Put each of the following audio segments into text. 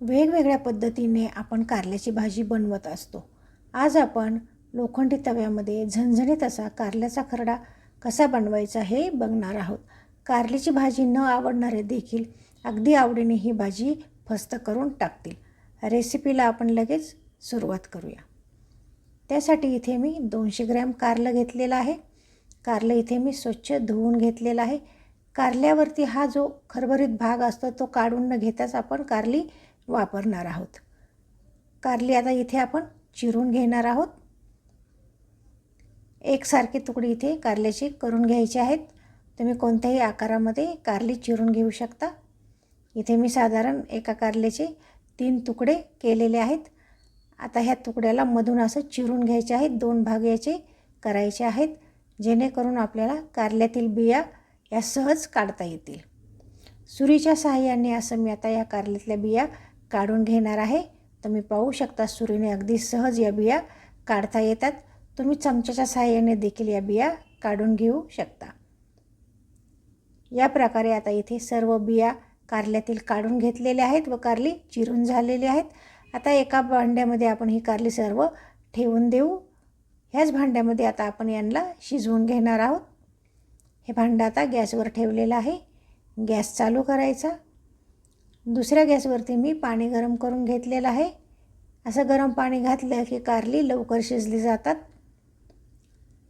वेगवेगळ्या पद्धतीने आपण कारल्याची भाजी बनवत असतो. आज आपण लोखंडी तव्यामध्ये झणझणीत असा कारल्याचा खरडा कसा बनवायचा हे बघणार आहोत. कारल्याची भाजी न आवडणारे देखील अगदी आवडीने ही भाजी फस्त करून टाकतील. रेसिपीला आपण लगेच सुरुवात करूया. त्यासाठी इथे मी दोनशे ग्रॅम कारलं घेतलेलं आहे. कारलं इथे मी स्वच्छ धुवून घेतलेलं आहे. कारल्यावरती हा जो खरभरीत भाग असतो तो काढून न घेताच आपण कारली वापरणार आहोत. कारली आता इथे आपण चिरून घेणार आहोत. एकसारखे तुकडे इथे कारल्याचे करून घ्यायचे आहेत. तुम्ही कोणत्याही आकारामध्ये कारली चिरून घेऊ शकता. इथे मी साधारण एका कारल्याचे तीन तुकडे केलेले आहेत. आता ह्या तुकड्याला मधून असं चिरून घ्यायचे आहेत. दोन भाग याचे करायचे आहेत जेणेकरून आपल्याला कारल्यातील बिया या सहज काढता येतील. सुरीच्या सहाय्याने असं मी आता या कारल्यातल्या बिया काढून घेणार आहे. तुम्ही पाहू शकता सुरीने अगदी सहज या बिया काढता येतात. तुम्ही चमच्याच्या सहाय्याने देखील या बिया काढून घेऊ शकता. या प्रकारे आता इथे सर्व बिया कारल्यातील काढून घेतलेल्या आहेत व कारली चिरून झालेली आहेत. आता एका भांड्यामध्ये आपण ही कारली सर्व ठेवून देऊ. ह्याच भांड्यामध्ये आता आपण यांना शिजवून घेणार आहोत. हे भांडं आता गॅसवर ठेवलेलं आहे. गॅस चालू करायचा. दुसऱ्या गॅसवरती मी पाणी गरम करून घेतलेलं आहे. असं गरम पाणी घातलं की कारली लवकर शिजली जातात.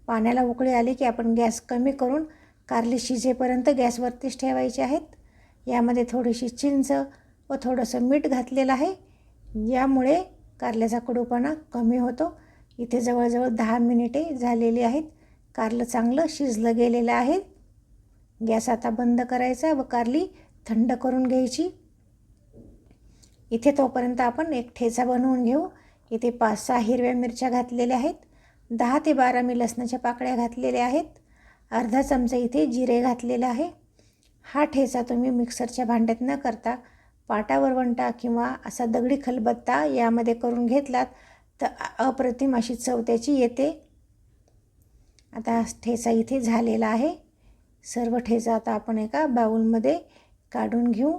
पाण्याला उकळी आली की आपण गॅस कमी करून कारली शिजेपर्यंत गॅसवरतीच ठेवायचे आहेत. यामध्ये थोडीशी चिंच व थोडंसं मीठ घातलेलं आहे. यामुळे कारल्याचा कडूपणा कमी होतो. इथे जवळजवळ दहा मिनिटे झालेली आहेत. कारलं चांगलं शिजलं गेलेलं आहे. गॅस आता बंद करायचा व कारली थंड करून घ्यायची. इथे तोपर्यंत आपण एक ठेचा बनवून घेऊ. इथे पाच सहा हिरव्या मिरच्या घातलेल्या आहेत. दहा ते बारा मी लसणाच्या पाकळ्या घातलेल्या आहेत. अर्धा चमचा इथे जिरे घातलेलं आहे. हा ठेचा तुम्ही मिक्सरच्या भांड्यात न करता पाटावर वंटा किंवा असा दगडी खलबत्ता यामध्ये करून घेतलात तर अप्रतिम अशी चव त्याची येते. आता ठेचा इथे झालेला आहे. सर्व ठेचा आता आपण एका बाऊलमध्ये काढून घेऊ.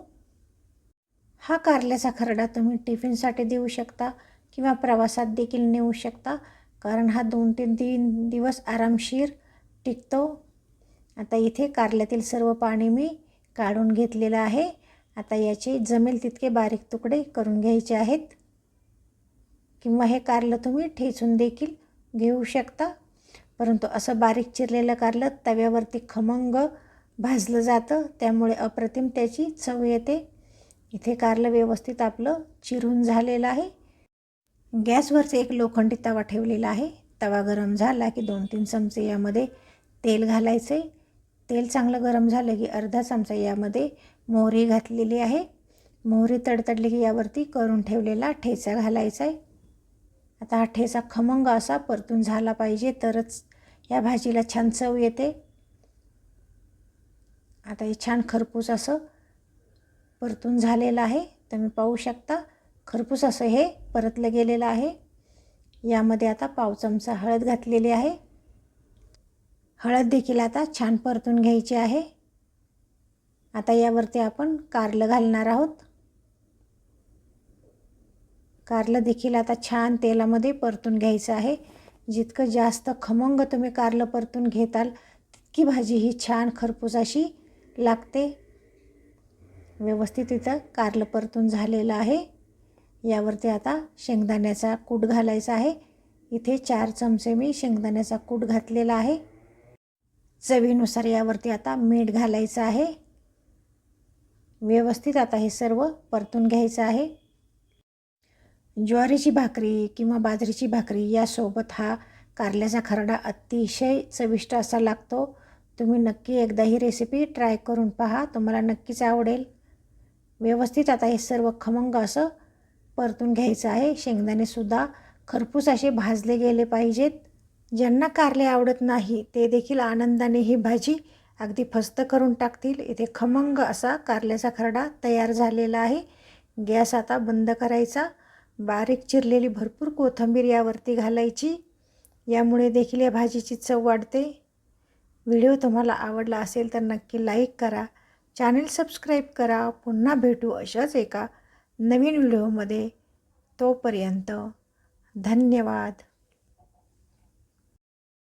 हा कारल्याचा खरडा तुम्ही टिफिनसाठी देऊ शकता किंवा प्रवासात देखील नेऊ शकता. कारण हा दोन ते तीन दिवस आरामशीर टिकतो. आता इथे कारल्यातील सर्व पाणी मी काढून घेतलेलं आहे. आता याचे जमेल तितके बारीक तुकडे करून घ्यायचे आहेत. किंवा हे कारलं तुम्ही ठेचून देखील घेऊ शकता. परंतु असं बारीक चिरलेलं कारलं तव्यावरती खमंग भाजलं जातं. त्यामुळे अप्रतिम त्याची चव येते. इथे कारलं व्यवस्थित आपलं चिरून झालेलं आहे. गॅसवरच एक लोखंडी तवा ठेवलेला आहे. तवा गरम झाला की दोन तीन चमचे यामध्ये तेल घालायचे. तेल चांगलं गरम झालं की अर्धा चमचा यामध्ये मोहरी घातलेली आहे. मोहरी तडतडली की यावरती करून ठेवलेला ठेचा घालायचा आहे. आता हा ठेचा खमंग असा परतून झाला पाहिजे तरच या भाजीला छान चव येते. आता हे छान खरपूस असं परतून झालेलं आहे. तुम्ही पाहू शकता खरपूस असं हे परतलं गेलेलं आहे. यामध्ये आता पाव चमचा हळद घातलेली आहे. हळद देखील आता छान परतून घ्यायची आहे. आता यावरती आपण कारलं घालणार आहोत. कारलं देखील आता छान तेलामध्ये परतून घ्यायचं आहे. जितकं जास्त खमंग तुम्ही कारलं परतून घेताल तितकी भाजी ही छान खरपूस अशी लागते. व्यवस्थित इथं कारलं परतून झालेलं आहे. यावरती आता शेंगदाण्याचा कूट घालायचा आहे. इथे चार चमचे मी शेंगदाण्याचा कूट घातलेला आहे. चवीनुसार यावरती आता मीठ घालायचं आहे. व्यवस्थित आता हे सर्व परतून घ्यायचं आहे. ज्वारीची भाकरी किंवा बाजरीची भाकरी यासोबत हा कारल्याचा खरडा अतिशय चविष्ट असा लागतो. तुम्ही नक्की एकदा ही रेसिपी ट्राय करून पहा. तुम्हाला नक्कीच आवडेल. व्यवस्थित आता हे सर्व खमंग असं परतून घ्यायचं आहे. शेंगदाणेसुद्धा खरपूस असे भाजले गेले पाहिजेत. ज्यांना कारले आवडत नाही ते देखील आनंदाने ही भाजी अगदी फस्त करून टाकतील. इथे खमंग असा कारल्याचा खरडा तयार झालेला आहे. गॅस आता बंद करायचा. बारीक चिरलेली भरपूर कोथिंबीर यावरती घालायची. यामुळे देखील या भाजीची चव वाढते. व्हिडिओ तुम्हाला आवडला असेल तर नक्की लाईक करा. चॅनल सबस्क्राईब करा. पुन्हा भेटू अशाच एका नवीन व्हिडिओमध्ये. तोपर्यंत धन्यवाद.